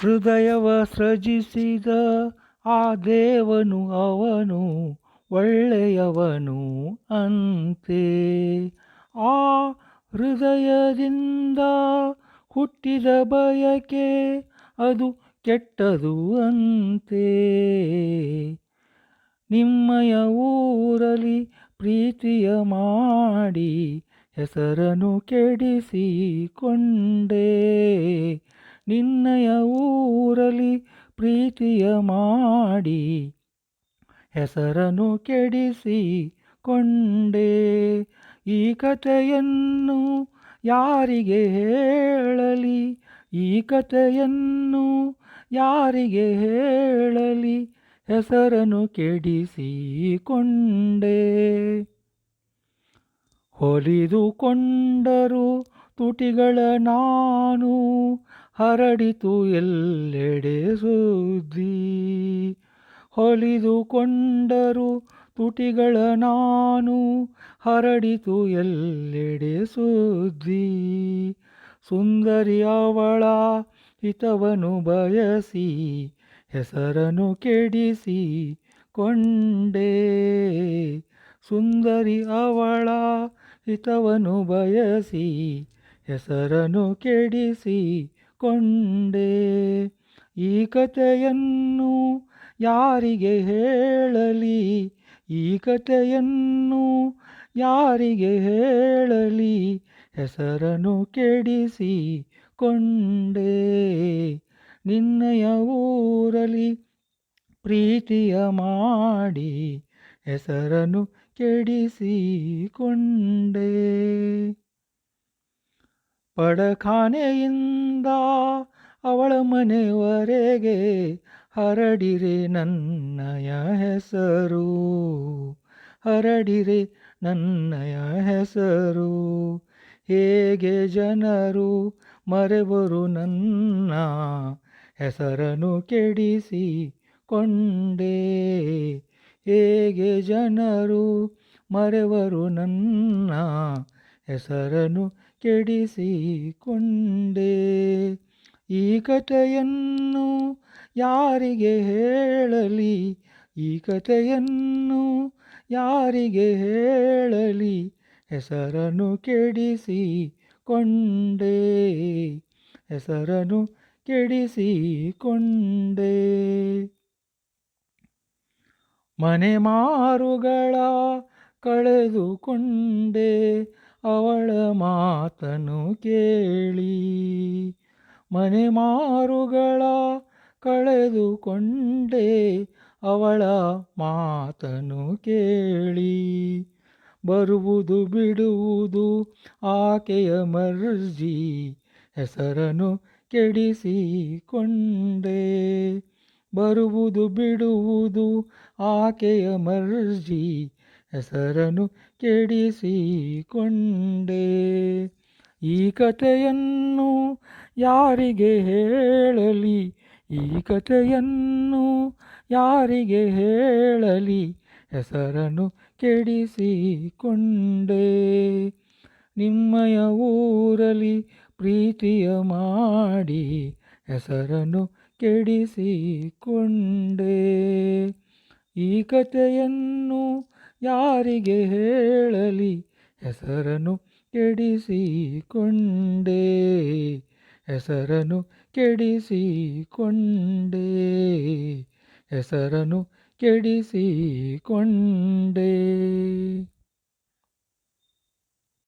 ಹೃದಯವ ಸೃಜಿಸಿದ ಆ ದೇವನು ಅವನು ಒಳ್ಳೆಯವನು ಅಂತೆ. ಆ ಹೃದಯದಿಂದ ಹುಟ್ಟಿದ ಬಯಕೆ ಅದು ಕೆಟ್ಟದು ಅಂತೆ. ನಿಮ್ಮಯ ಊರಲಿ ಪ್ರೀತಿಯ ಮಾಡಿ ಹೆಸರನ್ನು ಕೆಡಿಸಿಕೊಂಡೆ. ನಿನ್ನಯ ಊರಲಿ ಪ್ರೀತಿಯ ಮಾಡಿ ಹೆಸರನ್ನು ಕೆಡಿಸಿಕೊಂಡೆ. ಈ ಕಥೆಯನ್ನು ಯಾರಿಗೆ ಹೇಳಲಿ? ಈ ಕಥೆಯನ್ನು ಯಾರಿಗೆ ಹೇಳಲಿ? ಹೆಸರನ್ನು ಕೆಡಿಸಿಕೊಂಡೆ. ಹೊಲಿದುಕೊಂಡರು ತುಟಿಗಳ ನಾನು ಹರಡಿತು ಎಲ್ಲೆಡೆ ಸುದ್ದಿ. ಹೊಲಿದುಕೊಂಡರು ತುಟಿಗಳ ನಾನು, ಹರಡಿತು ಎಲ್ಲೆಡೆ ಸುದ್ದಿ. ಸುಂದರಿ ಅವಳ ಹಿತವನು ಬಯಸಿ ಹೆಸರನ್ನು ಕೆಡಿಸಿ ಕೊಂಡೆ. ಸುಂದರಿ ಅವಳ ಹಿತವನು ಬಯಸಿ ಹೆಸರನ್ನು ಕೆಡಿಸಿ ಕೊಂಡೆ. ಈ ಕಥೆಯನ್ನು ಯಾರಿಗೆ ಹೇಳಲಿ? ಈ ಕಥೆಯನ್ನು ಯಾರಿಗೆ ಹೇಳಲಿ? ಹೆಸರನ್ನು ಕೆಡಿಸಿ ಕೊಂಡೆ ನಿನ್ನಯ ಊರಲಿ ಪ್ರೀತಿಯ ಮಾಡಿ ಹೆಸರನ್ನು ಕೆಡಿಸಿಕೊಂಡೆ. ಪಡಖಾನೆಯಿಂದ ಅವಳ ಮನೆಯವರೆಗೆ ಹರಡಿರೆ ನನ್ನಯ ಹೆಸರು. ಹರಡಿರೆ ನನ್ನಯ ಹೆಸರು. ಹೇಗೆ ಜನರು ಮರೆವರು ನನ್ನ ಹೆಸರನ್ನು ಕೆಡಿಸಿ ಕೊಂಡೆ ಹೇಗೆ ಜನರು ಮರೆವರು ನನ್ನ ಹೆಸರನ್ನು ಕೆಡಿಸಿಕೊಂಡೆ. ಈ ಕಥೆಯನ್ನು ಯಾರಿಗೆ ಹೇಳಲಿ? ಈ ಕಥೆಯನ್ನು ಯಾರಿಗೆ ಹೇಳಲಿ? ಹೆಸರನ್ನು ಕೆಡಿಸಿ ಕೊಂಡೆ ಹೆಸರನ್ನು ಕೆಡಿಸಿಕೊಂಡೆ. ಮನೆ ಮಾರುಗಳ ಕಳೆದುಕೊಂಡೆ. ಅವಳ ಮಾತನ್ನು ಕೇಳಿ. ಮನೆ ಮಾರುಗಳ ಕಳೆದುಕೊಂಡೆ ಅವಳ ಮಾತನು ಕೇಳಿ. ಬರುವುದು ಬಿಡುವುದು ಆಕೆಯ ಮರ್ಜಿ, ಹೆಸರನ್ನು ಕೆಡಿಸಿಕೊಂಡೆ. ಬರುವುದು ಬಿಡುವುದು ಆಕೆಯ ಮರ್ಜಿ, ಹೆಸರನ್ನು ಕೆಡಿಸಿಕೊಂಡೆ. ಈ ಕಥೆಯನ್ನು ಯಾರಿಗೆ ಹೇಳಲಿ ಈ ಕಥೆಯನ್ನು? ಯಾರಿಗೆ ಹೇಳಲಿ? ಹೆಸರನ್ನು ಕೆಡಿಸಿಕೊಂಡೆ. ನಿಮ್ಮಯ ಊರಲಿ ಪ್ರೀತಿಯ ಮಾಡಿ ಹೆಸರನ್ನು ಕೆಡಿಸಿಕೊಂಡೆ. ಈ ಕಥೆಯನ್ನು ಯಾರಿಗೆ ಹೇಳಲಿ? ಹೆಸರನ್ನು ಕೆಡಿಸಿಕೊಂಡೆ. ಹೆಸರನ್ನು ಕೆಡಿಸಿಕೊಂಡೆ. ಹೆಸರನು ಕೆಡಿಸಿಕೊಂಡೆ.